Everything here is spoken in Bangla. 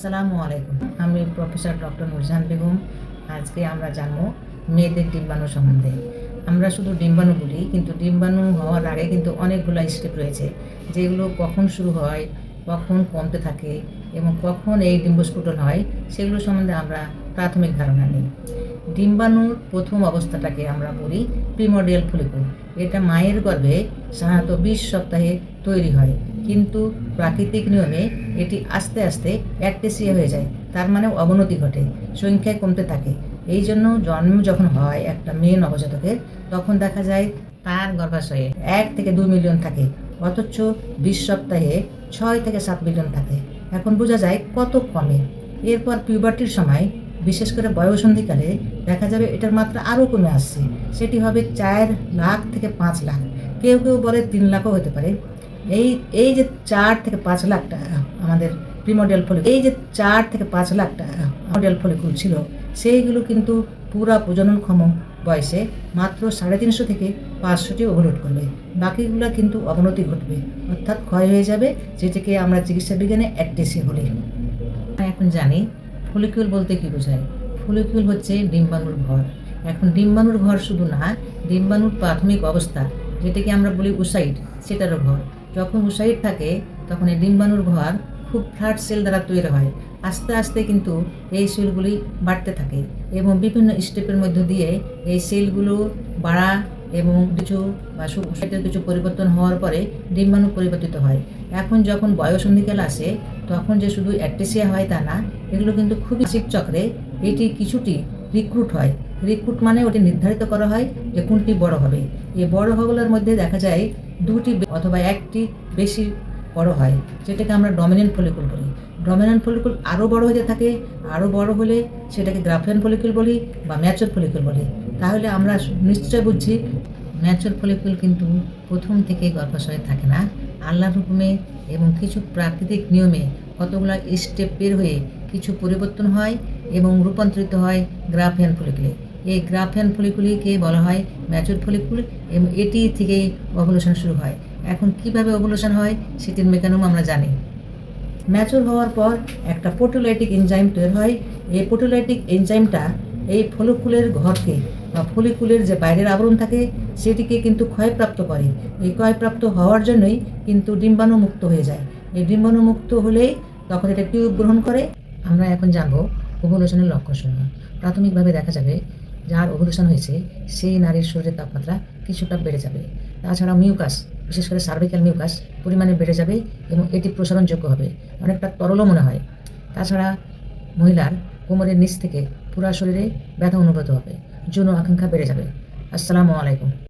আসসালামু আলাইকুম। আমি প্রফেসর ডক্টর নুরজাহান বেগম। আজকে আমরা জানব মেয়েদের ডিম্বাণু সম্বন্ধে। আমরা শুধু ডিম্বাণু বলি, কিন্তু ডিম্বাণু হওয়ার আগে কিন্তু অনেকগুলো স্টেপ রয়েছে, যেগুলো কখন শুরু হয়, কখন কমতে থাকে, এবং কখন এই ডিম্বস্ফুটন হয়, সেগুলো সম্বন্ধে আমরা প্রাথমিক ধারণা নিই। ডিম্বাণুর প্রথম অবস্থাটাকে আমরা বলি প্রিমোডিয়াল ফলিকুল এটা মায়ের গর্ভে সাধারণত বিশ সপ্তাহে তৈরি হয়, কিন্তু প্রাকৃতিক নিয়মে এটি আস্তে আস্তে অ্যাক্টেসিয়া হয়ে যায়। তার মানে অবনতি ঘটে, সংখ্যায় কমতে থাকে। এই জন্য জন্ম যখন হয় একটা মেয়ে নবজাতকের, তখন দেখা যায় তার গর্ভাশয়ে এক থেকে দুই মিলিয়ন থাকে, অথচ বিশ সপ্তাহে ছয় থেকে সাত মিলিয়ন থাকে। এখন বোঝা যায় কত কমে। এরপর পিউবার্টির সময়, বিশেষ করে বয়সন্ধিকালে, দেখা যাবে এটার মাত্রা আরও কমে আসছে। সেটি হবে চার লাখ থেকে পাঁচ লাখ। কেউ কেউ বলে তিন লাখও হতে পারে। এই এই যে চার থেকে পাঁচ লাখ টাকা আমাদের প্রিমোডিয়াল ফলে এই যে চার থেকে পাঁচ লাখ টাকা মডিয়াল ফলিকুল ছিল, সেইগুলো কিন্তু পুরা প্রজননক্ষম বয়সে মাত্র সাড়ে তিনশো থেকে পাঁচশোটি ওভারলোড করবে। বাকিগুলো কিন্তু অবনতি ঘটবে, অর্থাৎ ক্ষয় হয়ে যাবে, যেটাকে আমরা চিকিৎসা বিজ্ঞানে অ্যাক্টেসিয়া বলি। এখন জানি ফলিকিউল বলতে কী বোঝায়। ফলিকিউল হচ্ছে ডিম্বাণুর ঘর। এখন ডিম্বাণুর ঘর শুধু না, ডিম্বাণুর প্রাথমিক অবস্থা, যেটাকে আমরা বলি উসাইড সেটারও ঘর। যখন উসাইড থাকে, তখন এই ডিম্বাণুর ঘর খুব ফ্ল্যাট সেল দ্বারা তৈরি হয়। আস্তে আস্তে কিন্তু এই সেলগুলি বাড়তে থাকে এবং বিভিন্ন স্টেপের মধ্য দিয়ে এই সেলগুলো বাড়া এবং কিছু বা সেটার কিছু পরিবর্তন হওয়ার পরে ডিম্বাণু পরিবর্তিত হয়। এখন যখন বয়সন্ধিকাল আসে, তখন যে শুধু অ্যাক্টেসিয়া হয় তা না, এগুলো কিন্তু খুবই চক্রে এটি কিছুটি রিক্রুট হয়। রিক্রুট মানে ওটি নির্ধারিত করা হয় যে কোনটি বড় হবে। এই বড় হগুলোর মধ্যে দেখা যায় দুটি অথবা একটি বেশি বড় হয়, যেটাকে আমরা ডমিনেন্ট ফলিকুল বলি। ডমিনেন্ট ফলিকুল আরও বড় হতে থাকে, আরও বড় হলে সেটাকে গ্রাফিয়ান ফলিকুল বলি বা ম্যাচুর ফলিকুল বলি। তাহলে আমরা নিশ্চয় বুঝছি ম্যাচুর ফলিকুল কিন্তু প্রথম থেকে গর্ভাশয়ে থাকে না। আল্লাহর হুকুমে এবং কিছু প্রাকৃতিক নিয়মে কতগুলো স্টেপ বের হয়ে কিছু পরিবর্তন হয় এবং রূপান্তরিত হয় গ্রাফিয়ান ফলিকুলে এই গ্রাফিয়ান ফলিকুলিকে বলা হয় ম্যাচুর ফলিকুল, এবং এটি থেকেই অবলোশন শুরু হয়। এখন কীভাবে অবলোশন হয় সেটির মেকানিজম আমরা জানি। ম্যাচুর হওয়ার পর একটা পোটোলাইটিক এনজাইম তৈরি হয়। এই পোটোলাইটিক এনজাইমটা এই ফলিকুলের ঘরকে বা ফলিকুলের যে বাইরের আবরণ থাকে, সেটিকে কিন্তু ক্ষয়প্রাপ্ত করে। এই ক্ষয়প্রাপ্ত হওয়ার জন্যই কিন্তু ডিম্বাণু মুক্ত হয়ে যায়। এই ডিম্বাণু মুক্ত হলেই তখন এটা টিউব গ্রহণ করে। আমরা এখন জানব ওভুলেশনের লক্ষণসমূহ প্রাথমিকভাবে দেখা যাবে যার ওভুলেশন হয়েছে, সেই নারীর শরীরের তাপমাত্রা কিছুটা বেড়ে যাবে। তাছাড়া মিউকাস, বিশেষ করে সার্ভিক্যাল মিউকাস, পরিমাণে বেড়ে যাবে এবং এটি প্রসারণযোগ্য হবে, অনেকটা তরলও মনে হয়। তাছাড়া মহিলার কোমরের নিচ থেকে পুরা শরীরে ব্যথা অনুভূত হবে, যৌন আকাঙ্ক্ষা বেড়ে যাবে। আসসালামু আলাইকুম।